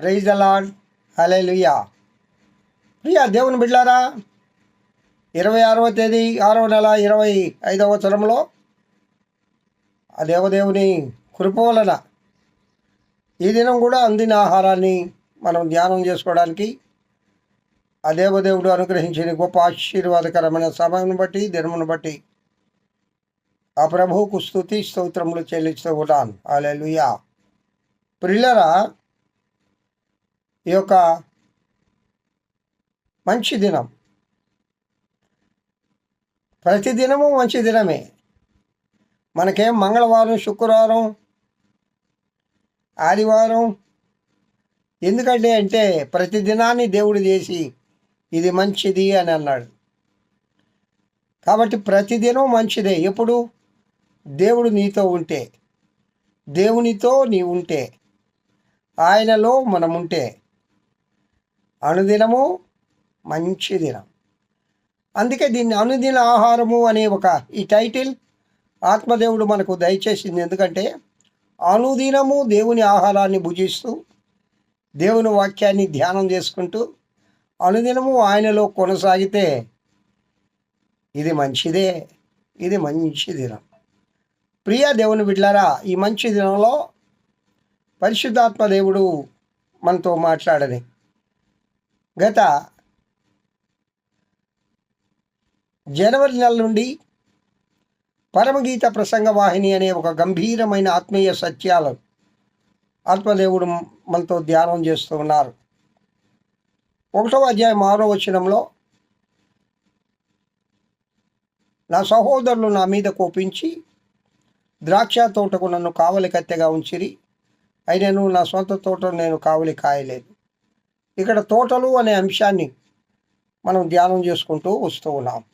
Praise అలాడ్ హలే లుయా ప్రియా దేవుని బిడ్లారా ఇరవై ఆరవ తేదీ ఆరవ నెల ఇరవై ఐదవ చరంలో ఆ దేవదేవుని కృప వలన ఈ దినం కూడా అందిన ఆహారాన్ని మనం ధ్యానం చేసుకోవడానికి ఆ దేవదేవుడు అనుగ్రహించిన గొప్ప ఆశీర్వాదకరమైన సమయం బట్టి దినమును బట్టి ఆ ప్రభువుకు స్థుతి స్తోత్రములు చెల్లిస్తూ ఉంటాను అలెలుయా ప్రిల్లరా ఈ యొక్క మంచి దినం. ప్రతి దినము మంచి దినమే. మనకేం మంగళవారం శుక్రవారం ఆదివారం ఎందుకంటే అంటే ప్రతి దినాన్ని దేవుడు చేసి ఇది మంచిది అని అన్నాడు. కాబట్టి ప్రతిదినం మంచిదే. ఎప్పుడు? దేవుడు నీతో ఉంటే. దేవునితో నీ ఉంటే. ఆయనలో మనం ఉంటే అనుదినము మంచి దినం. అందుకే దీన్ని అనుదిన ఆహారము అనే ఒక ఈ టైటిల్ ఆత్మదేవుడు మనకు దయచేసింది. ఎందుకంటే అనుదినము దేవుని ఆహారాన్ని భుజిస్తూ దేవుని వాక్యాన్ని ధ్యానం చేసుకుంటూ అనుదినము ఆయనలో కొనసాగితే ఇది మంచిదే ఇది మంచి దినం. ప్రియ దేవుని బిడ్లారా ఈ మంచి దినంలో పరిశుద్ధాత్మ దేవుడు మనతో మాట్లాడని గత జనవరి నెల నుండి పరమగీత ప్రసంగ వాహిని అనే ఒక గంభీరమైన ఆత్మీయ సత్యాలు ఆత్మదేవుడు మనతో ధ్యానం చేస్తూ ఉన్నారు. ఒకటవ అధ్యాయం ఆరో వచనంలో నా సహోదరులు నా మీద కోపించి ద్రాక్ష తోటకు నన్ను కావలి కత్తెగా ఉంచిరి. అయినను నా సొంత తోటను నేను కావలి కాయలేదు. ఇక్కడ తోటలు అనే అంశాన్ని మనం ధ్యానం చేసుకుంటూ వస్తూ ఉన్నాం.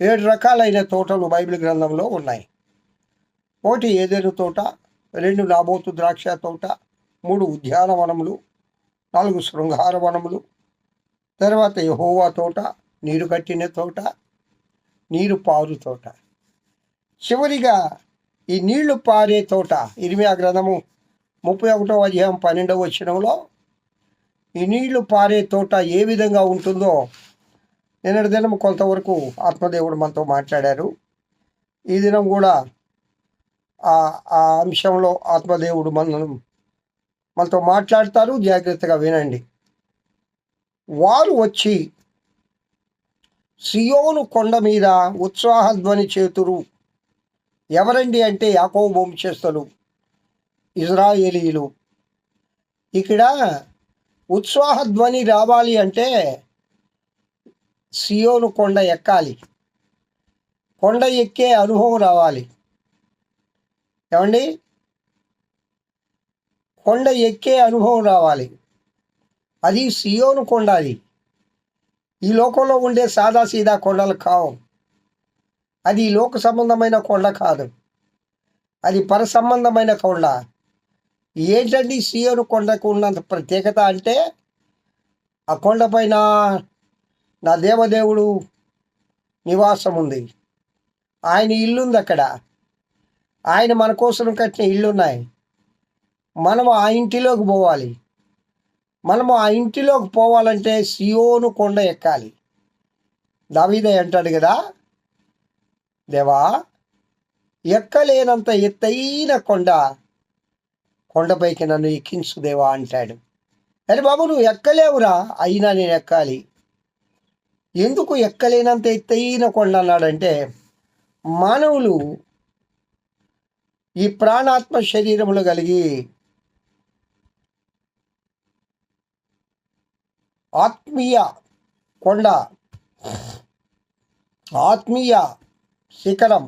ఏడు రకాలైన తోటలు బైబిల్ గ్రంథంలో ఉన్నాయి. ఒకటి ఏదేను తోట రెండు నాబోతు ద్రాక్ష తోట మూడు ఉద్యానవనములు నాలుగు శృంగార వనములు తర్వాత యహోవా తోట నీరు కట్టిన తోట నీరు పారు తోట. చివరిగా ఈ నీళ్ళు పారే తోట ఇరిమియా గ్రంథము ముప్పై ఒకటో అధ్యాయం పన్నెండవ వచ్చినంలో ఈ నీళ్ళు పారే తోట ఏ విధంగా ఉంటుందో నిన్నటి దినం కొంతవరకు ఆత్మదేవుడు మనతో మాట్లాడారు. ఈ దినం కూడా ఆ ఆ అంశంలో ఆత్మదేవుడు మనను మనతో మాట్లాడతారు. జాగ్రత్తగా వినండి. వారు వచ్చి సియోను కొండ మీద ఉత్సాహధ్వని చేతురు. ఎవరండి అంటే యాకోబు వంశస్థులు ఇజ్రాయేలీలు. ఇక్కడ ఉత్సాహధ్వని రావాలి అంటే సియోను కొండ ఎక్కాలి. కొండ ఎక్కే అనుభవం రావాలి. ఏమండి? కొండ ఎక్కే అనుభవం రావాలి. అది సియోను కొండ అది. ఈ లోకంలో ఉండే సాదా సీదా కొండలు కావు. అది లోక సంబంధమైన కొండ కాదు. అది పర సంబంధమైన కొండ. ఏంటండి సియోను కొండకు ఉన్నంత ప్రత్యేకత అంటే ఆ కొండపైన నా దేవదేవుడు నివాసం ఉంది. ఆయన ఇల్లు ఉంది అక్కడ. ఆయన మన కోసం కట్టిన ఇల్లు ఉన్నాయి మనము ఆ ఇంటిలోకి పోవాలి. మనము ఆ ఇంటిలోకి పోవాలంటే సియోను కొండ ఎక్కాలి. దావీదే అంటాడు కదా దేవా ఎక్కలేనంత ఎత్తైన కొండ కొండపైకి నన్ను ఎక్కించు దేవా అంటాడు. అరే బాబు నువ్వు ఎక్కలేవురా? అయినా నేను ఎక్కాలి. ఎందుకు ఎక్కలేనంత ఎత్తైన కొండ అన్నాడంటే మానవులు ఈ ప్రాణాత్మ శరీరములు కలిగి ఆత్మీయ కొండ ఆత్మీయ శిఖరం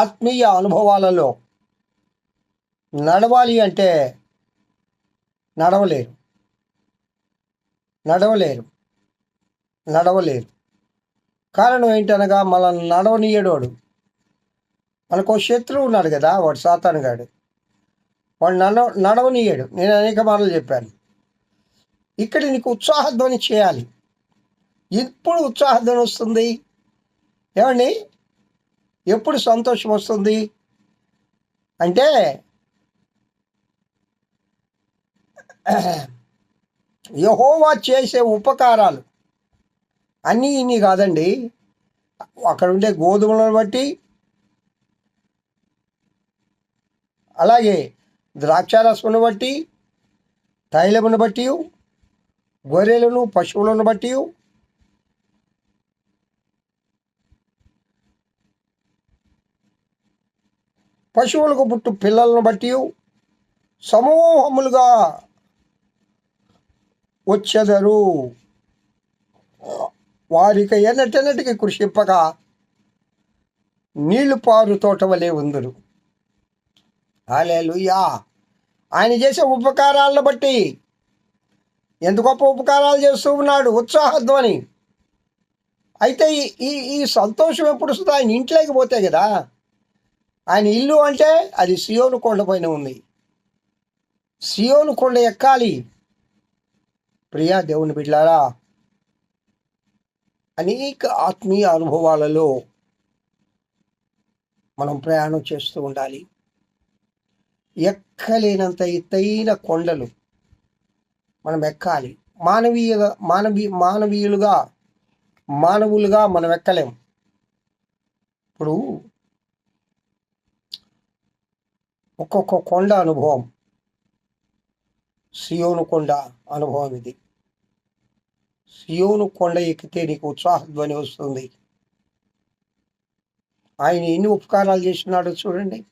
ఆత్మీయ అనుభవాలలో నడవాలి అంటే నడవలేరు. నడవలేరు. నడవలేరు. కారణం ఏంటనగా మనల్ని నడవనీయడోడు మనకు శత్రువు ఉన్నాడు కదా వాడు సాతాను గాడు. వాడు నడవ నడవనీయడు. నేను అనేక మార్లు చెప్పాను. ఇక్కడ నీకు ఉత్సాహధ్వని చేయాలి. ఎప్పుడు ఉత్సాహధ్వని వస్తుంది? ఏమండి? ఎప్పుడు సంతోషం వస్తుంది? అంటే యహోవా చేసే ఉపకారాలు అన్నీ ఇన్ని కాదండి. అక్కడ ఉండే గోధుమలను బట్టి అలాగే ద్రాక్షారసమును బట్టి తైలమును బట్టి గొర్రెలను పశువులను బట్టి పశువులకు పుట్టు పిల్లలను బట్టి సమూహములుగా వచ్చెదరు. వారికి ఎన్నటెన్నటికి కృషింపక నీళ్ళు పారు తోట వలె ఉందరు. హాలేలుయా ఆయన చేసే ఉపకారాలను బట్టి ఎంత గొప్ప ఉపకారాలు చేస్తూ ఉన్నాడు ఉత్సాహధ్వని. అయితే ఈ- ఈ సంతోషం ఎప్పుడు వస్తుందో ఆయన ఇంట్లోకి పోతే కదా. ఆయన ఇల్లు అంటే అది సియోను కొండ పైన ఉంది. సియోను కొండ ఎక్కాలి. ప్రియా దేవుని బిడ్డారా అనేక ఆత్మీయ అనుభవాలలో మనం ప్రయాణం చేస్తూ ఉండాలి. ఎక్కలేనంత ఎత్తైన కొండలు మనం ఎక్కాలి. మానవీయ మానవీ మానవీయులుగా మానవులుగా మనం ఎక్కలేం. ఇప్పుడు ఒక్కొక్క కొండ అనుభవం సియోను కొండ అనుభవం ఇది. సియోను కొండ ఎక్కితే నీకు ఉత్సాహధ్వని వస్తుంది. ఆయన ఎన్ని ఉపకారాలు చేస్తున్నాడో చూడండి.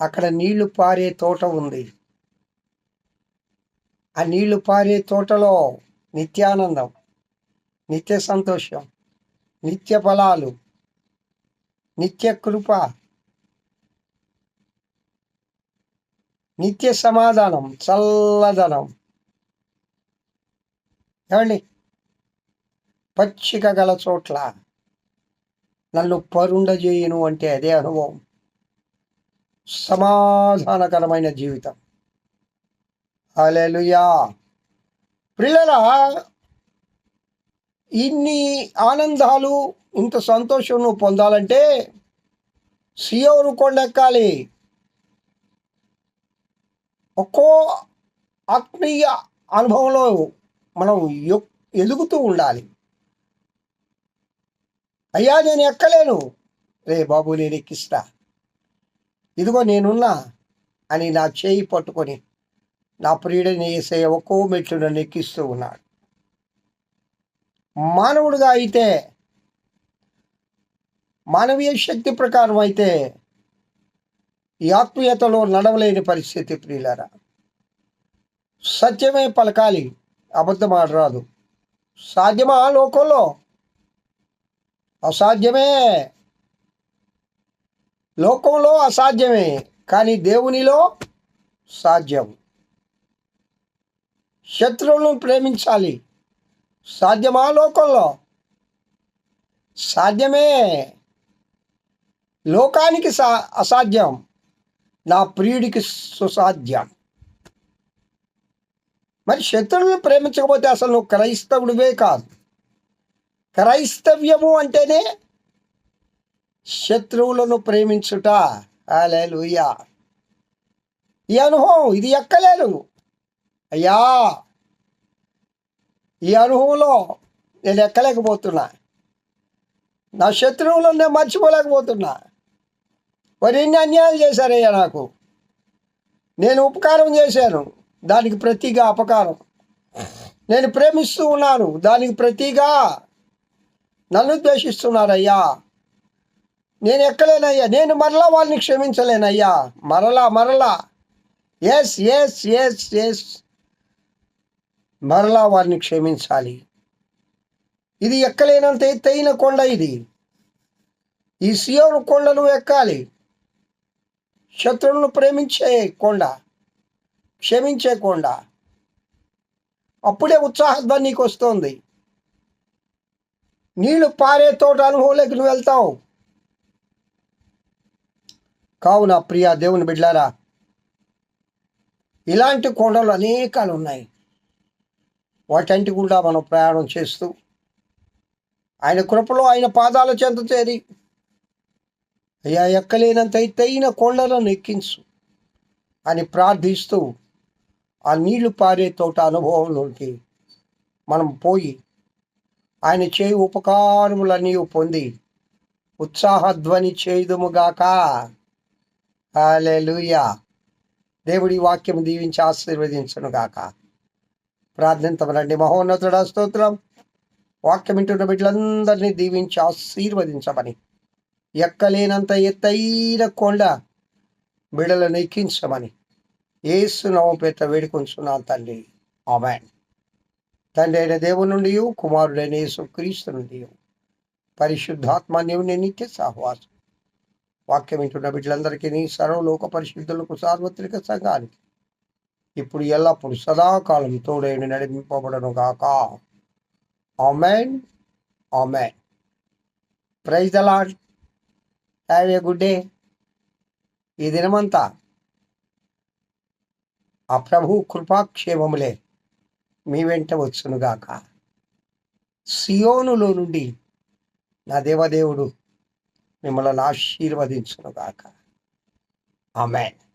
అక్కడ నీళ్ళు పారే తోట ఉంది. ఆ నీళ్ళు పారే తోటలో నిత్యానందం నిత్య సంతోషం నిత్య ఫలాలు నిత్య కృప నిత్య సమాధానం చల్లదనం ఏమండి? పచ్చిక గల చోట్ల నన్ను పరుండజేయును అంటే అదే అనుభవం. సమాధానకరమైన జీవితం. అలెలుయా పిల్లల ఇన్ని ఆనందాలు ఇంత సంతోషం నువ్వు పొందాలంటే సియోను కొండెక్కాలి. ఒక్కో ఆత్మీయ అనుభవంలో మనం ఎదుగుతూ ఉండాలి. అయ్యా నేను ఎక్కలేను. రే బాబు నేను ఎక్కిస్తా ఇదిగో నేనున్నా అని నా చేయి పట్టుకొని నా ప్రియుడిని వేసే ఒక్కో మెట్లు నన్ను ఎక్కిస్తూ ఉన్నాడు. మానవుడిగా అయితే మానవీయ శక్తి ప్రకారం అయితే ఈ ఆత్మీయతలో నడవలేని పరిస్థితి ప్రియులరా. సత్యమే పలకాలి. అబద్ధం ఆడరాదు. సాధ్యమా లోకంలో? అసాధ్యమే. లోకంలో అసాధ్యమే కానీ దేవునిలో సాధ్యం. శత్రువులను ప్రేమించాలి. సాధ్యమా లోకంలో? సాధ్యమే. లోకానికి సా అసాధ్యం. నా ప్రియుడికి సుసాధ్యం. మరి శత్రువులను ప్రేమించకపోతే అసలు నువ్వు క్రైస్తవుడివే కాదు. క్రైస్తవ్యము అంటేనే శత్రువులను ప్రేమించుట. హల్లెలూయా. ఈ అనుభవం ఇది ఎక్కలేదు. అయ్యా ఈ అనుభవంలో నేను ఎక్కలేకపోతున్నా. నా శత్రువులను నేను మర్చిపోలేకపోతున్నా. వారు ఎన్ని అన్యాయాలు చేశారయ్యా నాకు. నేను ఉపకారం చేశాను. దానికి ప్రతిగా అపకారం. నేను ప్రేమిస్తూ ఉన్నాను దానికి ప్రతిగా నన్ను ద్వేషిస్తున్నారయ్యా. నేను ఎక్కలేనయ్యా నేను మరలా వాళ్ళని క్షమించలేనయ్యా. మరలా మరలా. ఎస్ ఎస్ ఎస్ ఎస్ మరలా వారిని క్షమించాలి. ఇది ఎక్కలేనంత ఎత్తైన కొండ ఇది. ఈ సియోను కొండను ఎక్కాలి. శత్రువులను ప్రేమించే కొండ. క్షమించే కొండ అప్పుడే ఉత్సాహధ్వని నీకు వస్తుంది నీళ్ళు పారే తోట అనుభవంలోకి నువ్వు వెళ్తావు. కావున ప్రియ దేవుని బిడ్లారా ఇలాంటి కొండలు అనేకాలు ఉన్నాయి. వాటంటి గుండా మనం ప్రయాణం చేస్తూ ఆయన కృపలో ఆయన పాదాల చెంత చేరి అయ్యా ఎక్కలేనంత ఎత్తైన కొండలను ఎక్కించు అని ప్రార్థిస్తూ ఆ నీళ్ళు పారే తోట అనుభవంలోకి మనం పోయి ఆయన చేయి ఉపకారములన్నీ పొంది ఉత్సాహధ్వని చేయుదుముగాక. లూయా దేవుడి వాక్యం దీవించి ఆశీర్వదించనుగాక. ప్రార్థించమనండి మహోన్నతుడ స్తోత్రం. వాక్యం వింటున్న బిడ్డలందరినీ దీవించి ఆశీర్వదించమని. ఎక్కలేనంత ఎత్తైన కొండ బిడలను ఎక్కించమని. ఏసు నవపేట వేడుకొంచున్నాను తండ్రి. ఆమె తండ్రి అయిన దేవుని నుండి కుమారుడైన యేసు క్రీస్తు నుండి పరిశుద్ధాత్మ నీవుని నిత్య సహవాసం. వాక్యం వింటున్న బిడ్డలందరికీ సర్వలోక పరిశుద్ధులకు సార్వత్రిక సంఘానికి ఇప్పుడు ఎల్లప్పుడు సదాకాలం తోడైన నడిపింపబడను గాక. Amen. Amen. Praise the Lord have a good day. ఈ దినమంతా ఆ ప్రభు కృపాక్షేమములే మీ వెంట వచ్చునుగాక. సియోనులో నుండి నా దేవదేవుడు మిమ్మల్ని ఆశీర్వదించునుగాక. ఆమెన్.